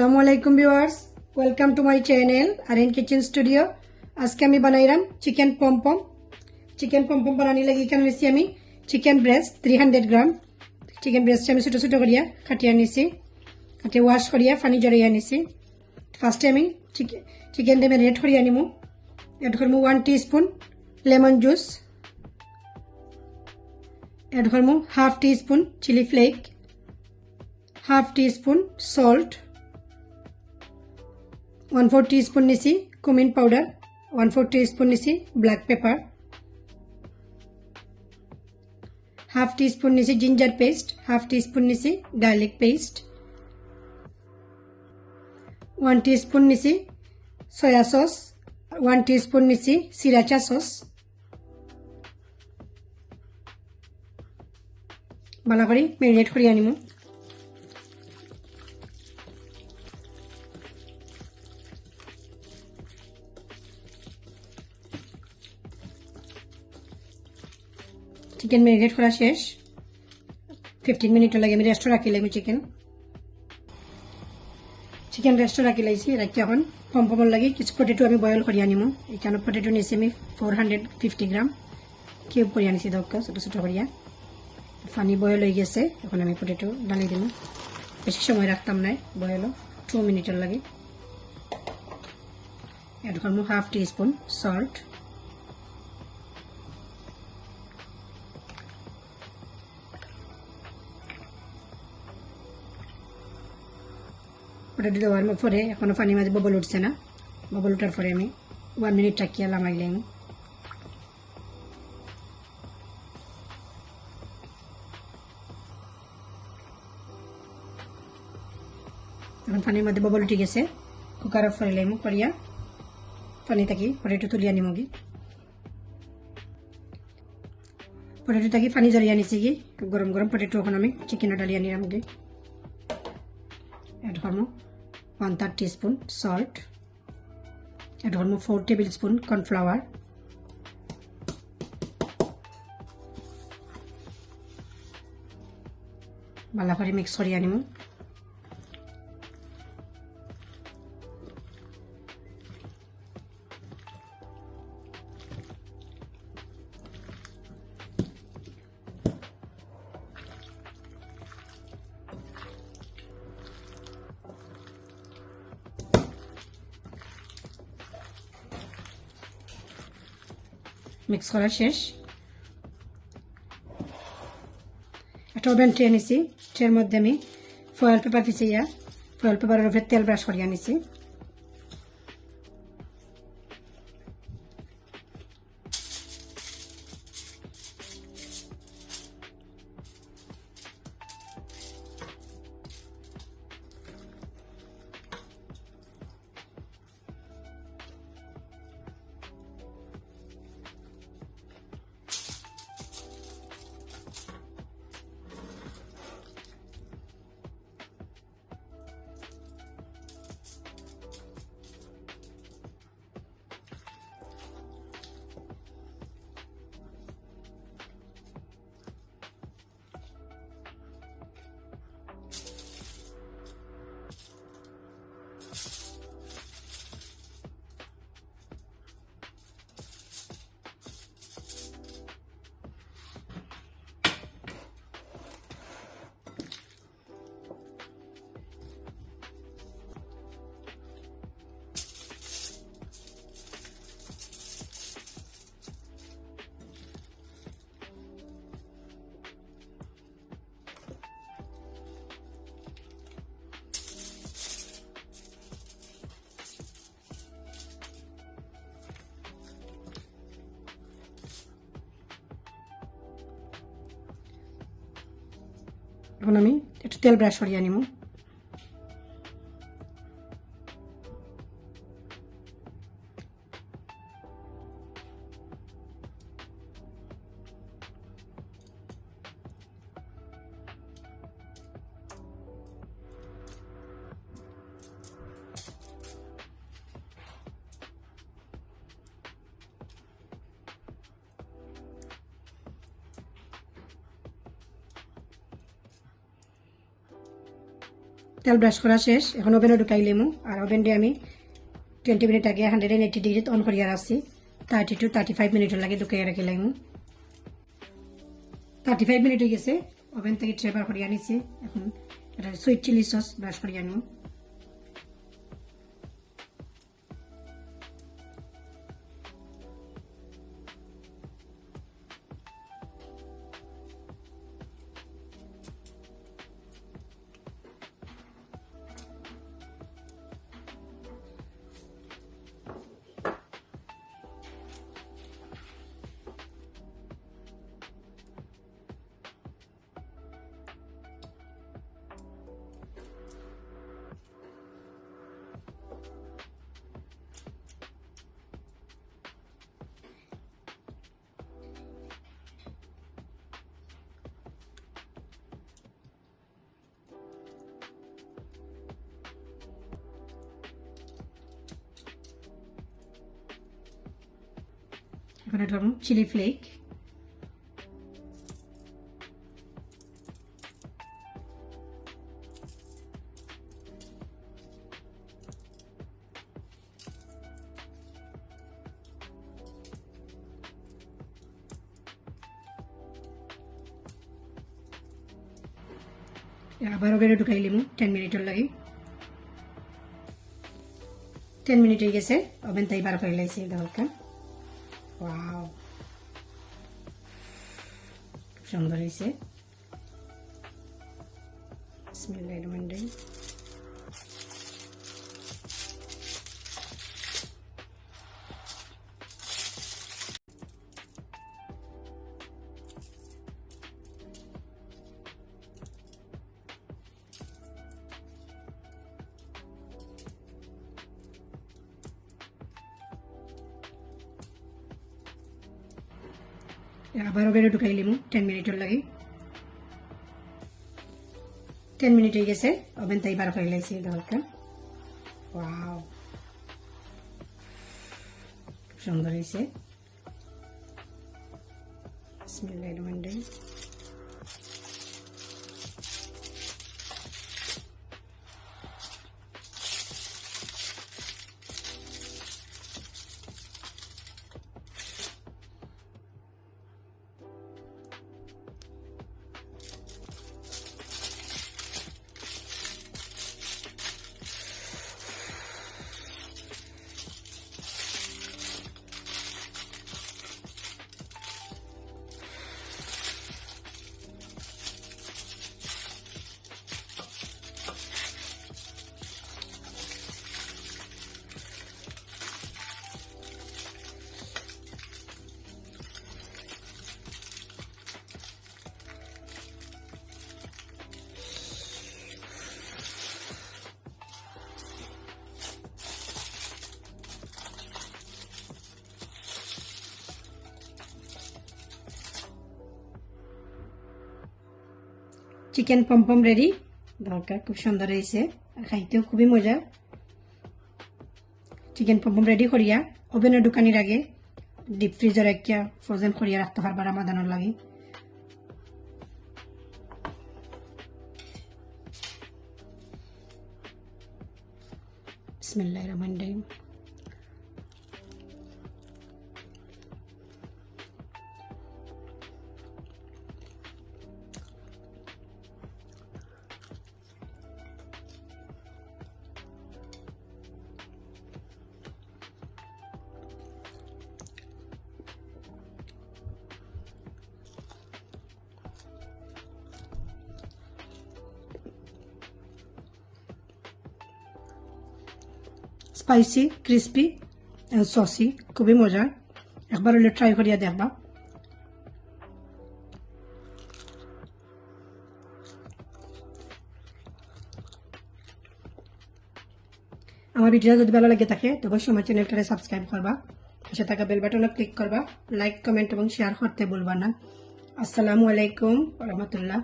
আসসালামু আলাইকুম viewers welcome to my channel R in kitchen studio আজকে আমি বানাইলাম চিকেন পমপম চিকেন পমপম বানানি লাগি এখানে নিছি আমি chicken breast three hundred gram chicken breast আমি ছোটো ছোটো করিয়া কাটিয়া নিছি। কাটিয়ে ওয়াশ করিয়া পানি জড়াইয়া নিছি। ফার্স্টে আমি চিকেন ডে ম্যারিনেট করিয়া নিমু। এড করমু one teaspoon lemon juice add করমু half teaspoon chilli flake half teaspoon salt one four teaspoon নিছি cumin powder one four teaspoon নিছি black pepper half teaspoon নিছি ginger paste half teaspoon নিছি garlic paste one teaspoon নিছি soya sauce one teaspoon নিছি sriracha sauce ভালো করে marinate করে আনিমু। Chicken marinate করা শেষ। ফিফটিন মিনিট লাগে, আমি রেস্টও রাখি লাগবে চিকেন চিকেন রেস্টও রাখি লাইছি রাখি এখন। কম পম্পমর লাগে, কিছু পটেটো আমি বয়েল করি আনিমু। এখানে পটেটো নিয়েছি আমি four hundred fifty gram cube করে আনিছি দক্ষ, ছোটো ছোটো করিয়া। পানি বয়েল হয়ে গেছে, এখন আমি পটেটো ডালি দিব বেশি সময় রাখতাম নাই বয়েলও টু মিনিটের লাগে। করব হাফ টি স্পুন সল্ট ওটা দেওয়ার পরে এখনও পানি মাঝে ববল উঠছে না। ববল উঠার পরে আমি ওয়ান মিনিট টাকিয়ে লামাইলাম এখন পানির মধ্যে ববল উঠে গেছে। কুকার অফ করে লাইমু করিয়া পানি থাকি পটেটো তুলিয়া নিমগি পটেটো থাকি পানি জড়িয়ে আনিছি কি? গরম গরম পটেটো এখন আমি চিকেনও ডালিয়া নিলাম গি এড করব one third teaspoon salt add almost four table spoon cornflour ভালো করে মিক্স করিয়ে আনিমু মিক্স করা শেষ। একটা ওভেন ট্রে নিছি ট্রের মধ্যে আমি ফয়েল পেপার পিছিয়ে ফয়েল পেপারের উপরে তেল ব্রাশ করিয়া নিছি। এখন আমি একটু তেল ব্রাশ সরিয়ে নিব। তেল ব্রাশ করা শেষ। এখন ওভেনে ঢুকাই লিমু। আর ওভেনটি আমি টোয়েন্টি মিনিট আগে হান্ড্রেড এন্ড এইটি ডিগ্রিত অন করিয়া রাখছি থার্টি টু থার্টি ফাইভ মিনিটের লাগে ঢুকাইয়া রাখি লাইমু থার্টি ফাইভ মিনিট হয়ে গেছে ওভেন থেকে ট্রেবার করিয়া নিছি এখন সুইট চিলি সস ব্রাশ করিয়া নিমু এখন এটা চিলি ফ্লেক আবার ওভেনে ঢুকাই লিমু টেন মিনিটের লাগে টেন মিনিট হয়ে গেছে ওভেন তাই বার করে লাইছি দরকার ওয়াও সুন্দর হয়েছে বিসমিল্লাহির রহমানির রহিম আবার ওভেনে ঢুকাই লিমু টেন মিনিটের লাগে টেন মিনিট হয়ে গেছে ওভেন তাই বার করে লাইছি দরকার ওয়াও খুব সুন্দর হয়েছে বিসমিল্লাহির রহমানির রহিম চিকেন পমপম রেডি দরকার খুব সুন্দর হয়েছে। আর খাইতেও খুবই মজা। চিকেন পমপম রেডি করিয়া ওভেনে ঢুকানির আগে ডিপ ফ্রিজের একটা ফ্রোজেন করিয়া রাখতে পারবা রামাদানোর লাগে। বিসমিল্লাহির রহমানির রহিম স্পাইসি, ক্রিস্পি সসি, খুবই মজার। একবার হলে ট্রাই করিয়া দেখবা। আমার ভিডিও যদি ভালো লাগে থাকে, তো অবশ্যই আমার চ্যানেলটাকে সাবস্ক্রাইব করবা। পাশে থাকা বেল বাটনে ক্লিক করবা। লাইক কমেন্ট এবং শেয়ার করতে বলবা না। আসসালামু আলাইকুম রহমতুল্লাহ।